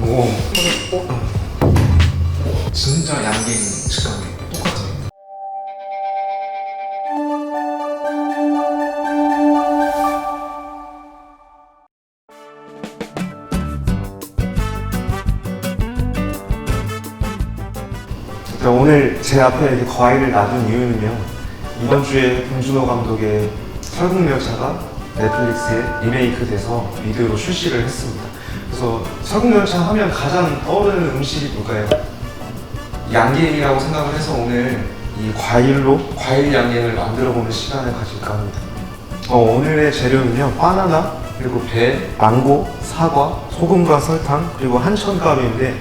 오. 진짜 양갱 식감이에요. 똑같아요. 자, 오늘 제 앞에 이렇게 과일을 놔둔 이유는요. 이번 주에 봉준호 감독의 설국열차가 넷플릭스에 리메이크 돼서 미드로 출시를 했습니다. 그래서 설국열차 하면 가장 떠오르는 음식이 뭘까요? 양갱이라고 생각을 해서 오늘 이 과일로 과일 양갱을 만들어 보는 시간을 가질까 합니다. 어, 오늘의 재료는요 바나나 그리고 배, 망고, 사과, 소금과 설탕 그리고 한천가루인데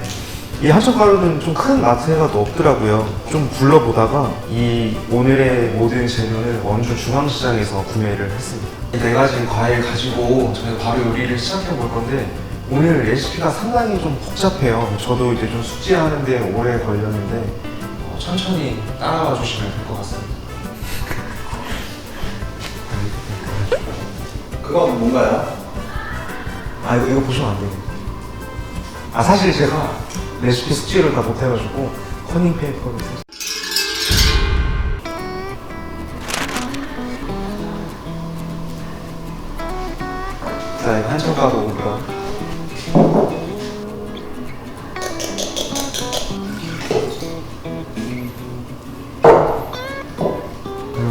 이 한천가루는 좀 큰 마트에가 도 없더라고요. 좀 둘러보다가 이 오늘의 모든 재료를 원주 중앙시장에서 구매를 했습니다. 이 네 가지 과일 가지고 저희가 바로 요리를 시작해 볼 건데 오늘 레시피가 상당히 좀 복잡해요. 저도 이제 좀 숙지하는데 오래 걸렸는데 어, 천천히 따라와 주시면 될 것 같습니다. 그건 뭔가요? 아 이거, 이거 보시면 안 돼요. 아 사실 제가 레시피 숙지를 다 못해가지고 커닝 페이퍼를 써. 자 이거 한참 가고 오니까.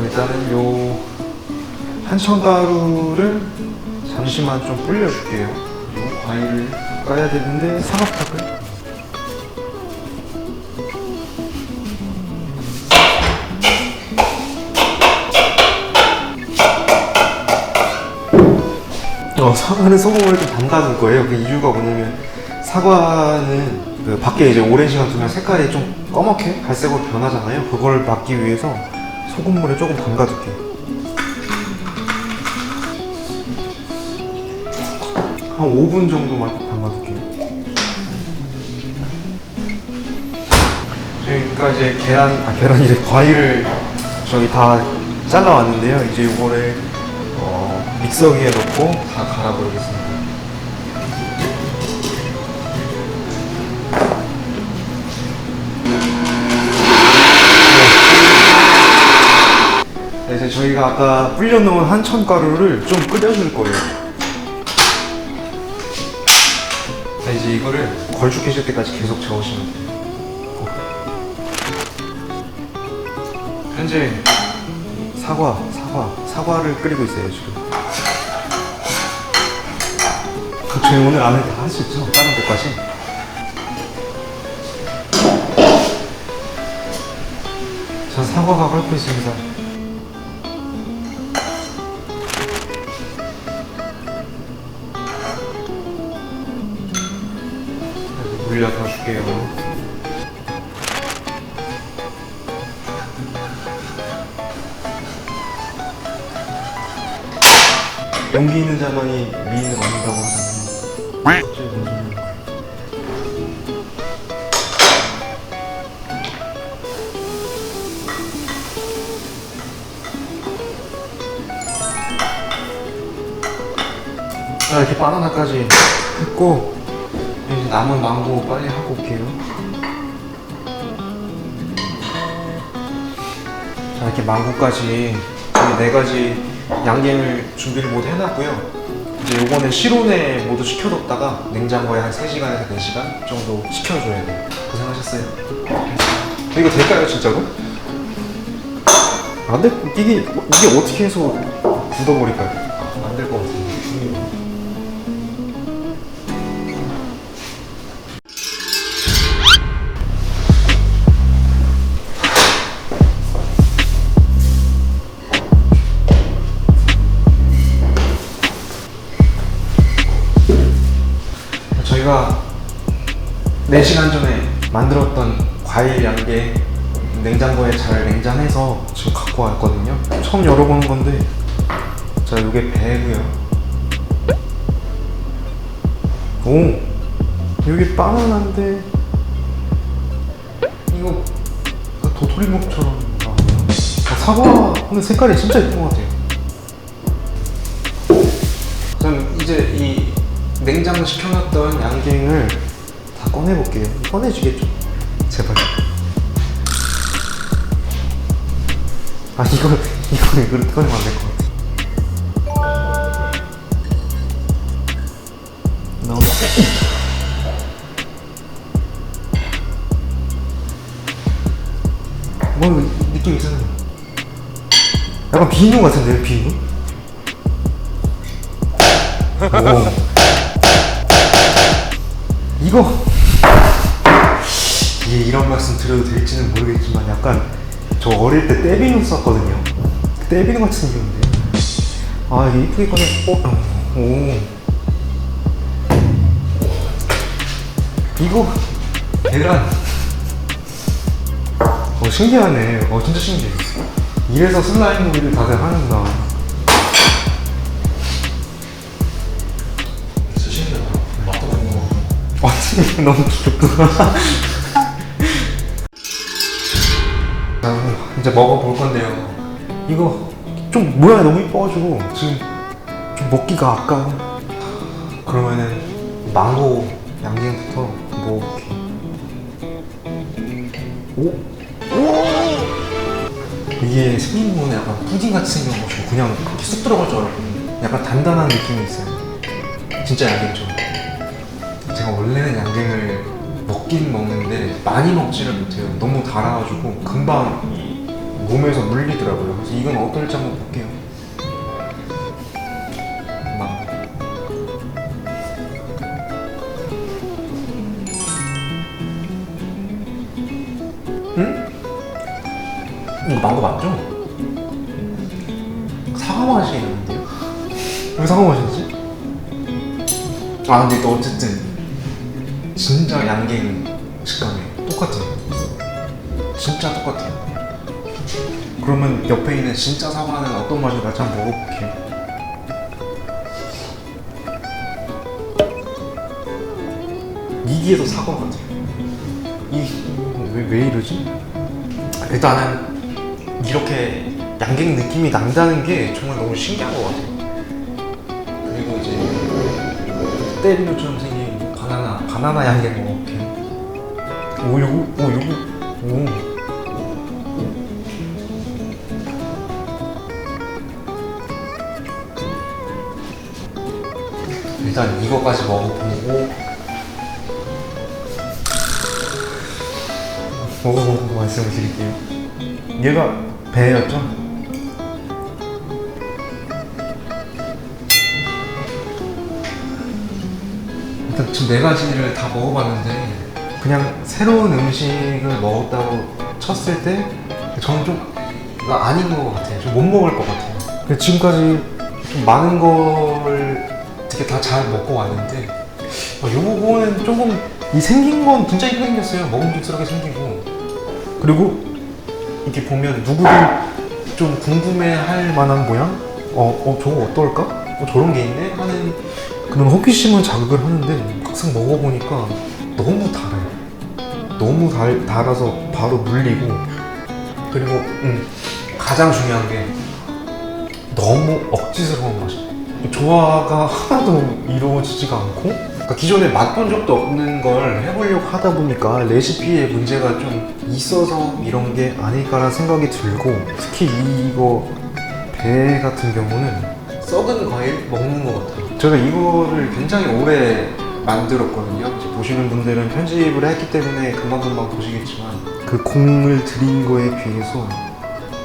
일단은 요 한천가루를 잠시만 좀 불려줄게요. 과일을 까야 되는데 사과팍을 사과는 소금을 좀 담가둘 거예요. 그 이유가 뭐냐면 사과는 그 밖에 이제 오랜 시간 두면 색깔이 좀 검게 갈색으로 변하잖아요. 그걸 막기 위해서 소금물에 조금 담가둘게요. 한 5분 정도만 담가둘게요. 그러니까 이제 계란, 아 계란 이제 과일을 저기 다 잘라왔는데요. 이제 이거를 어, 믹서기에 넣고 다 갈아 버리겠습니다. 네, 이제 저희가 아까 불려놓은 한천 가루를 좀 끓여줄 거예요. 자, 이제 이거를 걸쭉해질 때까지 계속 저으시면 돼요. 현재 사과, 사과, 사과를 끓이고 있어요, 지금. 저희 오늘 안에 다 할 수 있죠? 다른 것까지. 자, 사과가 끓고 있습니다. 물려 더 줄게요. 용기 있는 자만이 미인을 얻는다고 하잖아요. 자 이렇게 바나나까지 했고 이제 남은 망고 빨리 하고 올게요. 자 이렇게 망고까지 이네 가지 양갱을 준비를 모두 해놨고요. 이제 요거는 실온에 모두 식혀뒀다가 냉장고에 한 3시간에서 4시간 정도 식혀줘야 돼요. 고생하셨어요. 이거 될까요 진짜로? 안 될, 이게, 이게 어떻게 해서 굳어버릴까요? 과일 양계 냉장고에 잘 냉장해서 지금 갖고 왔거든요. 처음 열어보는 건데, 자, 이게 배고요. 오, 여기 바나나인데, 이거 도토리묵처럼 나오네요. 아, 사과, 근데 색깔이 진짜 예쁜 것 같아요. 저는 이제 이 냉장 시켜놨던 양갱을 다 꺼내볼게요. 꺼내주겠죠? 제발. 아 이거 이거 이걸 꺼내면 안될 것 같아. 너무 뭐 느낌 이상해. 약간 비누 같은데요, 비누? 오. 이거 드려도 될지는 모르겠지만 약간 저 어릴 때 떼비누 썼거든요. 떼비누 같이 생겼는데. 아 이게 이쁘게 꺼내. 어, 오. 이거 계란. 어 신기하네. 어 진짜 신기해. 이래서 슬라임 놀이를 다들 하는구나. 진짜 신기하다. 맛도 보는 거. 와 진짜 너무 귀엽다. 자 이제 먹어볼 건데요. 이거 좀 모양이 너무 이뻐가지고 지금 좀 먹기가 아까워. 그러면은 망고 양갱부터 먹어볼게. 오? 이게 생긴 거는 약간 푸딩 같이 생겨가지고 그냥 그렇게 쑥 들어갈 줄 알았거든요. 약간 단단한 느낌이 있어요. 진짜 양갱죠. 제가 원래는 양갱을 먹긴 먹는데 많이 먹지를 못해요. 너무 달아가지고 금방 이 몸에서 물리더라고요. 그래서 이건 어떨지 한번 볼게요. 망고. 응? 이거 망고 맞죠? 사과 맛이 나는데요? 왜 사과 맛이지? 아 근데 또 어쨌든 진짜 양갱 식감이에요 똑같아요. 진짜 똑같아요. 그러면 옆에 있는 진짜 사과는 어떤 날지 한번 먹어볼게요. 더 사과 같아요 이왜 왜 이러지? 일단은 이렇게 양갱 느낌이 난다는 게 정말 너무 신기한 것 같아요. 그리고 이제 때리노처럼 생긴 뭐 바나나 바나나 양갱 먹을게 오 요거 오 요거 오. 일단 이거까지 먹어보고. 먹어보고 말씀을 드릴게요. 얘가 배였죠? 일단 지금 네 가지를 다 먹어봤는데 그냥 새로운 음식을 먹었다고 쳤을 때 저는 좀 나 아닌 것 같아요. 좀 못 먹을 것 같아요. 지금까지 좀 많은 걸 되게 다 잘 먹고 왔는데 어, 요거는 조금 이 생긴 건 진짜 이쁘게 생겼어요. 먹음직스럽게 생기고 그리고 이렇게 보면 누구든 좀 궁금해할 만한 모양? 어, 어 저거 어떨까? 어, 저런 게 있네? 하는 그런 호기심을 자극을 하는데 막상 먹어보니까 너무 달아요. 너무 달, 달아서 바로 물리고 그리고 음, 가장 중요한 게 너무 억지스러운 맛이에요. 조화가 하나도 이루어지지가 않고 그러니까 기존에 맛본 적도 없는 걸 해보려고 하다 보니까 레시피에 문제가 좀 있어서 이런 게 아닐까라는 생각이 들고 특히 이거 배 같은 경우는 썩은 과일 먹는 것 같아요. 제가 이거를 굉장히 오래 만들었거든요. 보시는 분들은 편집을 했기 때문에 금방금방 보시겠지만 그 공을 들인 거에 비해서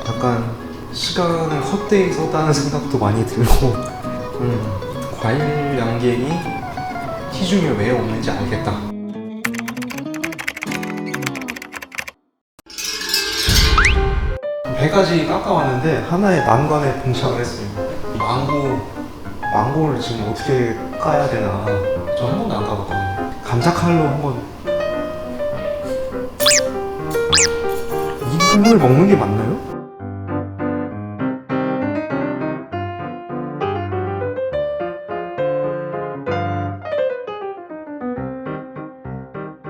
약간 시간을 헛되이 썼다는 생각도 많이 들고 음, 과일 양갱이 시중에 왜 없는지 알겠다. 배 가지 깎아왔는데 하나의 난관에 봉착을 했어요. 망고, 망고를 지금 어떻게 까야 되나. 저 한 번도 안 까봤거든요. 감자 칼로 한번. 이걸 먹는 게 맞나요?